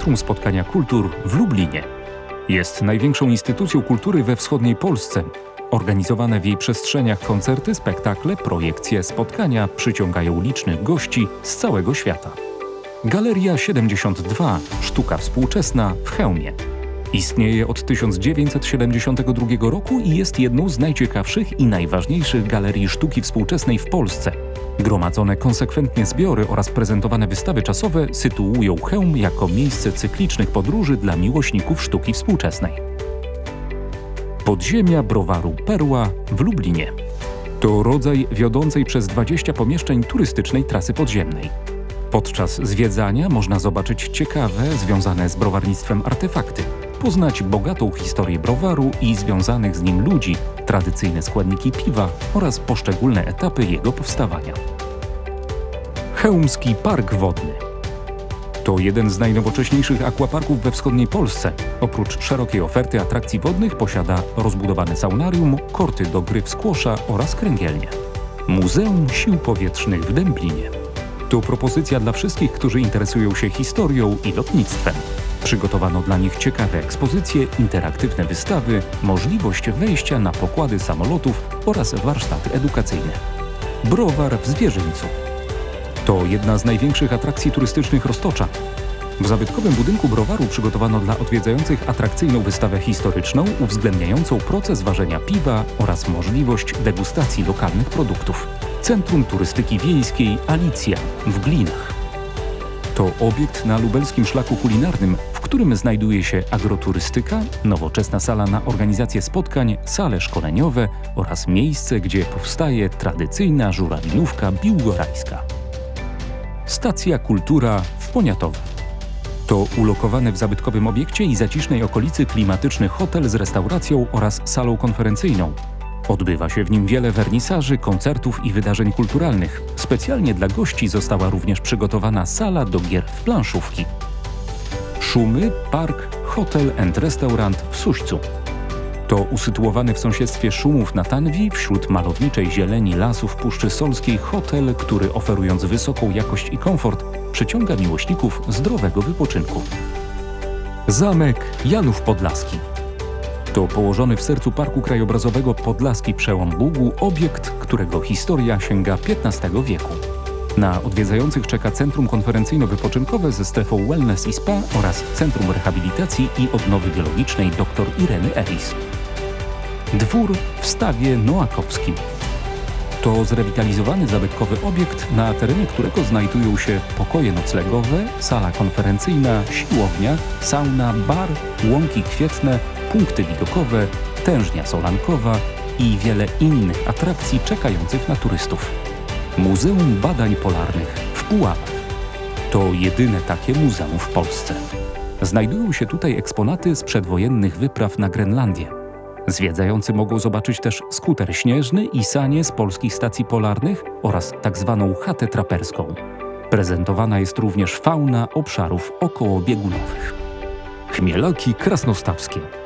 Centrum Spotkania Kultur w Lublinie. Jest największą instytucją kultury we wschodniej Polsce. Organizowane w jej przestrzeniach koncerty, spektakle, projekcje, spotkania przyciągają licznych gości z całego świata. Galeria 72 Sztuka współczesna w Chełmie. Istnieje od 1972 roku i jest jedną z najciekawszych i najważniejszych galerii sztuki współczesnej w Polsce. Gromadzone konsekwentnie zbiory oraz prezentowane wystawy czasowe sytuują Chełm jako miejsce cyklicznych podróży dla miłośników sztuki współczesnej. Podziemia browaru Perła w Lublinie. To rodzaj wiodącej przez 20 pomieszczeń turystycznej trasy podziemnej. Podczas zwiedzania można zobaczyć ciekawe, związane z browarnictwem artefakty, poznać bogatą historię browaru i związanych z nim ludzi, tradycyjne składniki piwa oraz poszczególne etapy jego powstawania. Chełmski Park Wodny to jeden z najnowocześniejszych akwaparków we wschodniej Polsce. Oprócz szerokiej oferty atrakcji wodnych posiada rozbudowane saunarium, korty do gry w skłosza oraz kręgielnie. Muzeum Sił Powietrznych w Dęblinie. To propozycja dla wszystkich, którzy interesują się historią i lotnictwem. Przygotowano dla nich ciekawe ekspozycje, interaktywne wystawy, możliwość wejścia na pokłady samolotów oraz warsztaty edukacyjne. Browar w Zwierzyńcu. To jedna z największych atrakcji turystycznych Roztocza. W zabytkowym budynku browaru przygotowano dla odwiedzających atrakcyjną wystawę historyczną uwzględniającą proces ważenia piwa oraz możliwość degustacji lokalnych produktów. Centrum Turystyki Wiejskiej Alicja w Glinach. To obiekt na lubelskim szlaku kulinarnym, w którym znajduje się agroturystyka, nowoczesna sala na organizację spotkań, sale szkoleniowe oraz miejsce, gdzie powstaje tradycyjna żurawinówka biłgorajska. Stacja Kultura w Poniatowie. To ulokowany w zabytkowym obiekcie i zacisznej okolicy klimatyczny hotel z restauracją oraz salą konferencyjną. Odbywa się w nim wiele wernisaży, koncertów i wydarzeń kulturalnych. Specjalnie dla gości została również przygotowana sala do gier w planszówki. Szumy, park, hotel and restaurant w Suścu. To usytuowany w sąsiedztwie Szumów na Tanwi, wśród malowniczej zieleni lasów Puszczy Solskiej hotel, który oferując wysoką jakość i komfort, przyciąga miłośników zdrowego wypoczynku. Zamek Janów Podlaski. To położony w sercu Parku Krajobrazowego Podlaski Przełom Bugu obiekt, którego historia sięga XV wieku. Na odwiedzających czeka Centrum Konferencyjno-Wypoczynkowe ze strefą Wellness i Spa oraz Centrum Rehabilitacji i Odnowy Biologicznej dr Ireny Eris. Dwór w Stawie Noakowskim. To zrewitalizowany zabytkowy obiekt, na terenie którego znajdują się pokoje noclegowe, sala konferencyjna, siłownia, sauna, bar, łąki kwietne, punkty widokowe, tężnia solankowa i wiele innych atrakcji czekających na turystów. Muzeum Badań Polarnych w Puławach. To jedyne takie muzeum w Polsce. Znajdują się tutaj eksponaty z przedwojennych wypraw na Grenlandię. Zwiedzający mogą zobaczyć też skuter śnieżny i sanie z polskich stacji polarnych oraz tak zwaną chatę traperską. Prezentowana jest również fauna obszarów okołobiegunowych. Chmielaki krasnostawskie.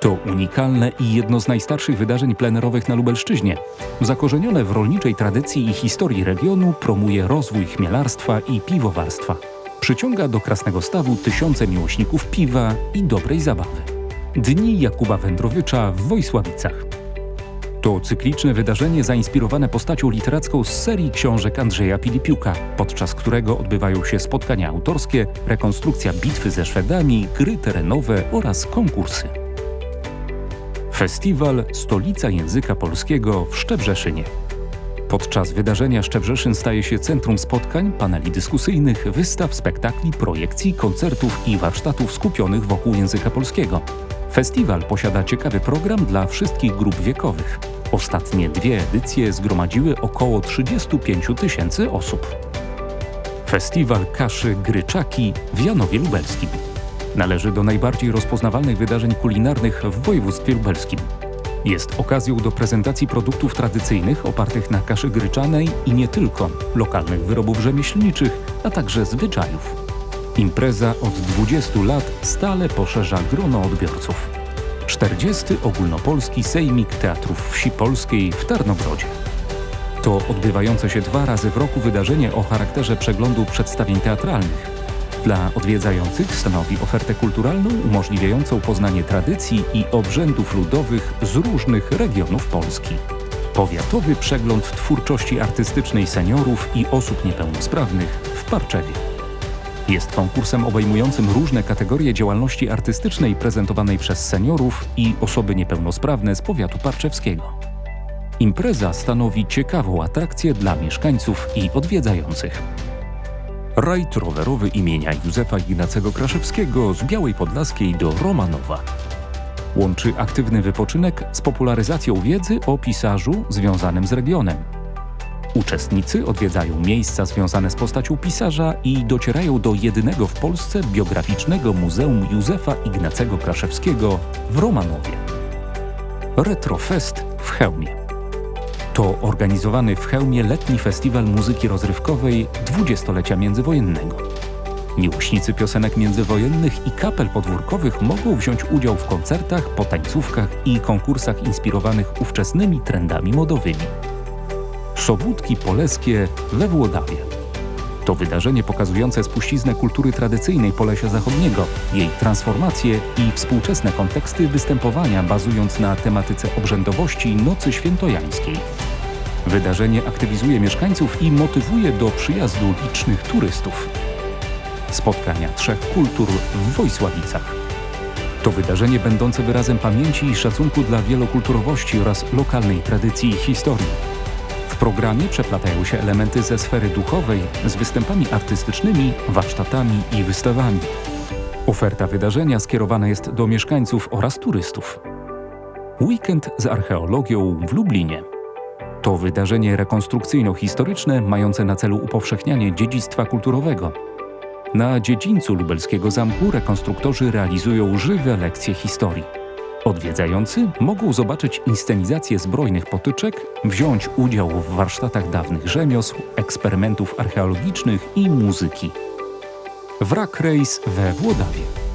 To unikalne i jedno z najstarszych wydarzeń plenerowych na Lubelszczyźnie. Zakorzenione w rolniczej tradycji i historii regionu promuje rozwój chmielarstwa i piwowarstwa. Przyciąga do Krasnego Stawu tysiące miłośników piwa i dobrej zabawy. Dni Jakuba Wędrowicza w Wojsławicach. To cykliczne wydarzenie zainspirowane postacią literacką z serii książek Andrzeja Pilipiuka, podczas którego odbywają się spotkania autorskie, rekonstrukcja bitwy ze Szwedami, gry terenowe oraz konkursy. Festiwal Stolica Języka Polskiego w Szczebrzeszynie. Podczas wydarzenia Szczebrzeszyn staje się centrum spotkań, paneli dyskusyjnych, wystaw, spektakli, projekcji, koncertów i warsztatów skupionych wokół języka polskiego. Festiwal posiada ciekawy program dla wszystkich grup wiekowych. Ostatnie dwie edycje zgromadziły około 35 tysięcy osób. Festiwal Kaszy Gryczaki w Janowie Lubelskim. Należy do najbardziej rozpoznawalnych wydarzeń kulinarnych w województwie lubelskim. Jest okazją do prezentacji produktów tradycyjnych opartych na kaszy gryczanej i nie tylko, lokalnych wyrobów rzemieślniczych, a także zwyczajów. Impreza od 20 lat stale poszerza grono odbiorców. 40. Ogólnopolski Sejmik Teatrów Wsi Polskiej w Tarnogrodzie. To odbywające się dwa razy w roku wydarzenie o charakterze przeglądu przedstawień teatralnych. Dla odwiedzających stanowi ofertę kulturalną umożliwiającą poznanie tradycji i obrzędów ludowych z różnych regionów Polski. Powiatowy przegląd twórczości artystycznej seniorów i osób niepełnosprawnych w Parczewie. Jest konkursem obejmującym różne kategorie działalności artystycznej prezentowanej przez seniorów i osoby niepełnosprawne z powiatu parczewskiego. Impreza stanowi ciekawą atrakcję dla mieszkańców i odwiedzających. Rajd rowerowy imienia Józefa Ignacego Kraszewskiego z Białej Podlaskiej do Romanowa. Łączy aktywny wypoczynek z popularyzacją wiedzy o pisarzu związanym z regionem. Uczestnicy odwiedzają miejsca związane z postacią pisarza i docierają do jedynego w Polsce biograficznego Muzeum Józefa Ignacego Kraszewskiego w Romanowie. Retrofest w Chełmie. To organizowany w Chełmie letni festiwal muzyki rozrywkowej dwudziestolecia międzywojennego. Miłośnicy piosenek międzywojennych i kapel podwórkowych mogą wziąć udział w koncertach, potańcówkach i konkursach inspirowanych ówczesnymi trendami modowymi. Sobótki Poleskie we Włodawie. To wydarzenie pokazujące spuściznę kultury tradycyjnej Polesia Zachodniego, jej transformacje i współczesne konteksty występowania bazując na tematyce obrzędowości Nocy Świętojańskiej. Wydarzenie aktywizuje mieszkańców i motywuje do przyjazdu licznych turystów. Spotkania trzech kultur w Wojsławicach. To wydarzenie będące wyrazem pamięci i szacunku dla wielokulturowości oraz lokalnej tradycji i historii. W programie przeplatają się elementy ze sfery duchowej z występami artystycznymi, warsztatami i wystawami. Oferta wydarzenia skierowana jest do mieszkańców oraz turystów. Weekend z archeologią w Lublinie. To wydarzenie rekonstrukcyjno-historyczne mające na celu upowszechnianie dziedzictwa kulturowego. Na dziedzińcu lubelskiego zamku rekonstruktorzy realizują żywe lekcje historii. Odwiedzający mogą zobaczyć inscenizację zbrojnych potyczek, wziąć udział w warsztatach dawnych rzemiosł, eksperymentów archeologicznych i muzyki. Wrak Race we Włodawie.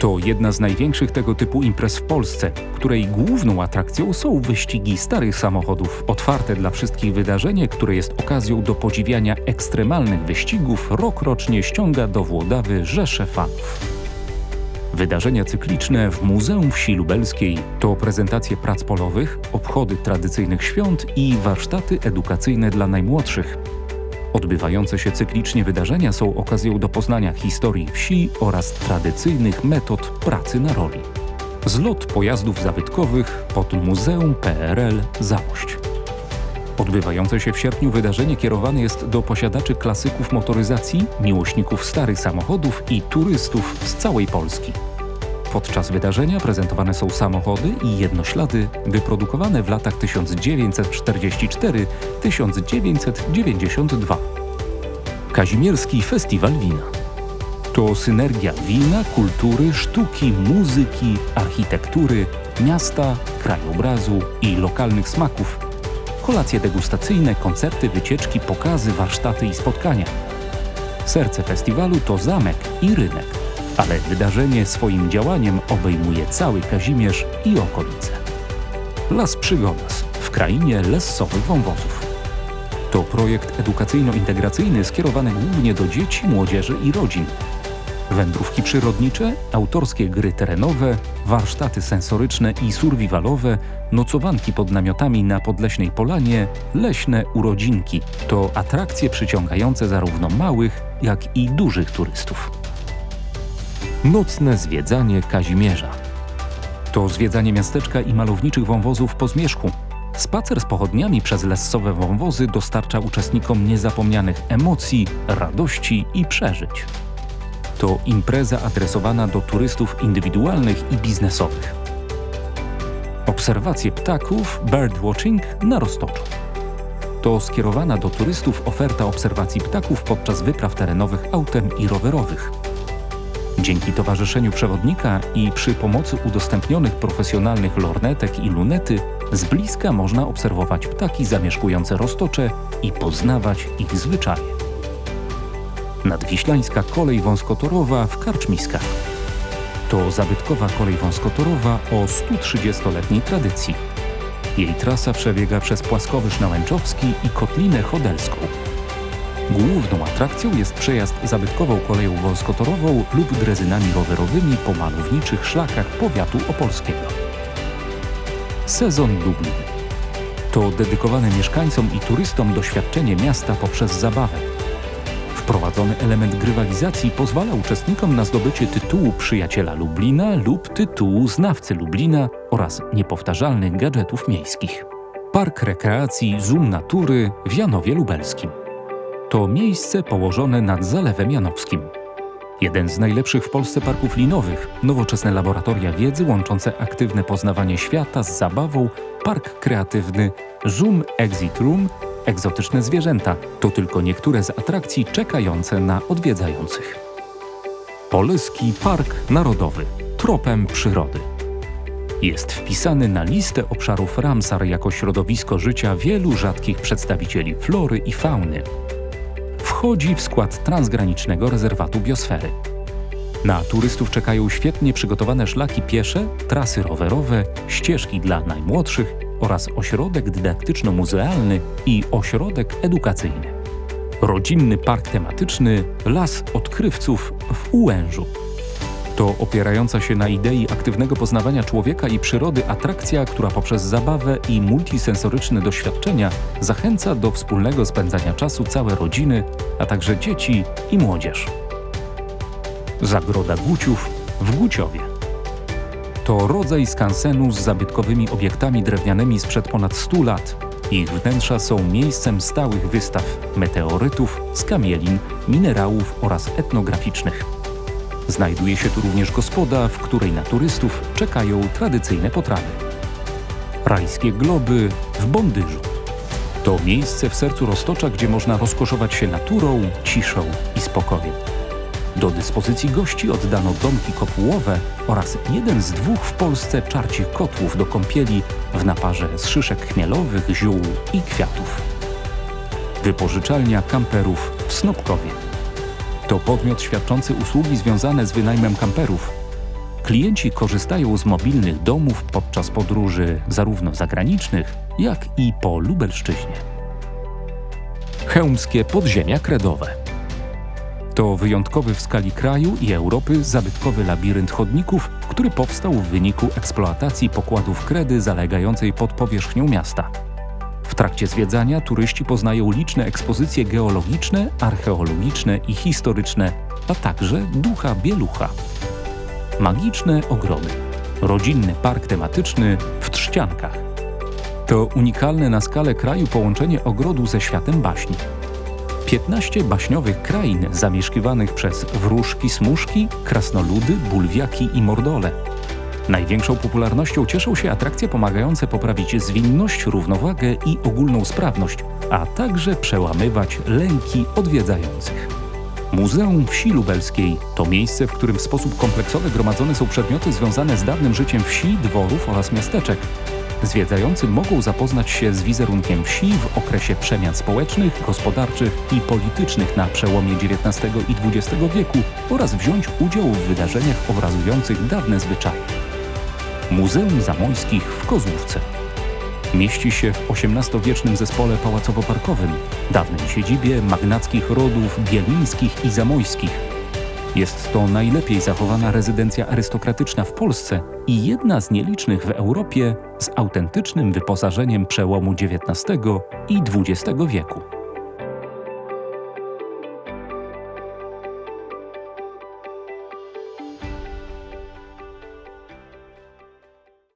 To jedna z największych tego typu imprez w Polsce, której główną atrakcją są wyścigi starych samochodów, otwarte dla wszystkich wydarzenie, które jest okazją do podziwiania ekstremalnych wyścigów, rokrocznie ściąga do Włodawy rzesze fanów. Wydarzenia cykliczne w Muzeum Wsi Lubelskiej to prezentacje prac polowych, obchody tradycyjnych świąt i warsztaty edukacyjne dla najmłodszych. Odbywające się cyklicznie wydarzenia są okazją do poznania historii wsi oraz tradycyjnych metod pracy na roli. Zlot pojazdów zabytkowych pod Muzeum PRL Zamość. Odbywające się w sierpniu wydarzenie kierowane jest do posiadaczy klasyków motoryzacji, miłośników starych samochodów i turystów z całej Polski. Podczas wydarzenia prezentowane są samochody i jednoślady wyprodukowane w latach 1944-1992. Kazimierski Festiwal Wina. To synergia wina, kultury, sztuki, muzyki, architektury, miasta, krajobrazu i lokalnych smaków. Kolacje degustacyjne, koncerty, wycieczki, pokazy, warsztaty i spotkania. Serce festiwalu to zamek i rynek ale wydarzenie swoim działaniem obejmuje cały Kazimierz i okolice. Las Przygodas w krainie lessowych wąwozów. To projekt edukacyjno-integracyjny skierowany głównie do dzieci, młodzieży i rodzin. Wędrówki przyrodnicze, autorskie gry terenowe, warsztaty sensoryczne i survivalowe, nocowanki pod namiotami na podleśnej polanie, leśne urodzinki to atrakcje przyciągające zarówno małych, jak i dużych turystów. Nocne zwiedzanie Kazimierza. To zwiedzanie miasteczka i malowniczych wąwozów po zmierzchu. Spacer z pochodniami przez lesowe wąwozy dostarcza uczestnikom niezapomnianych emocji, radości i przeżyć. To impreza adresowana do turystów indywidualnych i biznesowych. Obserwacje ptaków birdwatching na Roztoczu. To skierowana do turystów oferta obserwacji ptaków podczas wypraw terenowych autem i rowerowych. Dzięki towarzyszeniu przewodnika i przy pomocy udostępnionych profesjonalnych lornetek i lunety z bliska można obserwować ptaki zamieszkujące roztocze i poznawać ich zwyczaje. Nadwiślańska kolej wąskotorowa w Karczmiskach. To zabytkowa kolej wąskotorowa o 130-letniej tradycji. Jej trasa przebiega przez Płaskowyż Nałęczowski i Kotlinę Chodelską. Główną atrakcją jest przejazd zabytkową koleją wąskotorową lub drezynami rowerowymi po malowniczych szlakach powiatu opolskiego. Sezon Lublin. To dedykowane mieszkańcom i turystom doświadczenie miasta poprzez zabawę. Wprowadzony element grywalizacji pozwala uczestnikom na zdobycie tytułu przyjaciela Lublina lub tytułu znawcy Lublina oraz niepowtarzalnych gadżetów miejskich. Park rekreacji Zoom Natury w Janowie Lubelskim. To miejsce położone nad Zalewem Janowskim. Jeden z najlepszych w Polsce parków linowych, nowoczesne laboratoria wiedzy łączące aktywne poznawanie świata z zabawą, park kreatywny, Zoom Exit Room, egzotyczne zwierzęta to tylko niektóre z atrakcji czekające na odwiedzających. Poleski Park Narodowy tropem przyrody. Jest wpisany na listę obszarów Ramsar jako środowisko życia wielu rzadkich przedstawicieli flory i fauny wchodzi w skład transgranicznego rezerwatu biosfery. Na turystów czekają świetnie przygotowane szlaki piesze, trasy rowerowe, ścieżki dla najmłodszych oraz ośrodek dydaktyczno-muzealny i ośrodek edukacyjny. Rodzinny park tematyczny Las Odkrywców w Ułężu. To opierająca się na idei aktywnego poznawania człowieka i przyrody atrakcja, która poprzez zabawę i multisensoryczne doświadczenia zachęca do wspólnego spędzania czasu całe rodziny, a także dzieci i młodzież. Zagroda Guciów w Guciowie. To rodzaj skansenu z zabytkowymi obiektami drewnianymi sprzed ponad 100 lat. Ich wnętrza są miejscem stałych wystaw meteorytów, skamielin, minerałów oraz etnograficznych. Znajduje się tu również gospoda, w której na turystów czekają tradycyjne potrawy. Rajskie globy w Bondyżu. To miejsce w sercu Roztocza, gdzie można rozkoszować się naturą, ciszą i spokojem. Do dyspozycji gości oddano domki kopułowe oraz jeden z dwóch w Polsce czarcich kotłów do kąpieli w naparze z szyszek chmielowych, ziół i kwiatów. Wypożyczalnia kamperów w Snopkowie. To podmiot świadczący usługi związane z wynajmem kamperów. Klienci korzystają z mobilnych domów podczas podróży zarówno zagranicznych, jak i po Lubelszczyźnie. Chełmskie podziemia kredowe. To wyjątkowy w skali kraju i Europy zabytkowy labirynt chodników, który powstał w wyniku eksploatacji pokładów kredy zalegającej pod powierzchnią miasta. W trakcie zwiedzania turyści poznają liczne ekspozycje geologiczne, archeologiczne i historyczne, a także ducha bielucha. Magiczne ogrody. Rodzinny park tematyczny w Trzciankach. To unikalne na skalę kraju połączenie ogrodu ze światem baśni. 15 baśniowych krain zamieszkiwanych przez wróżki, smuszki, krasnoludy, bulwiaki i mordole. Największą popularnością cieszą się atrakcje pomagające poprawić zwinność, równowagę i ogólną sprawność, a także przełamywać lęki odwiedzających. Muzeum Wsi Lubelskiej to miejsce, w którym w sposób kompleksowy gromadzone są przedmioty związane z dawnym życiem wsi, dworów oraz miasteczek. Zwiedzający mogą zapoznać się z wizerunkiem wsi w okresie przemian społecznych, gospodarczych i politycznych na przełomie XIX i XX wieku oraz wziąć udział w wydarzeniach obrazujących dawne zwyczaje. Muzeum Zamojskich w Kozłówce. Mieści się w XVIII-wiecznym zespole pałacowo-parkowym, dawnej siedzibie magnackich rodów bielińskich i zamojskich. Jest to najlepiej zachowana rezydencja arystokratyczna w Polsce i jedna z nielicznych w Europie z autentycznym wyposażeniem przełomu XIX i XX wieku.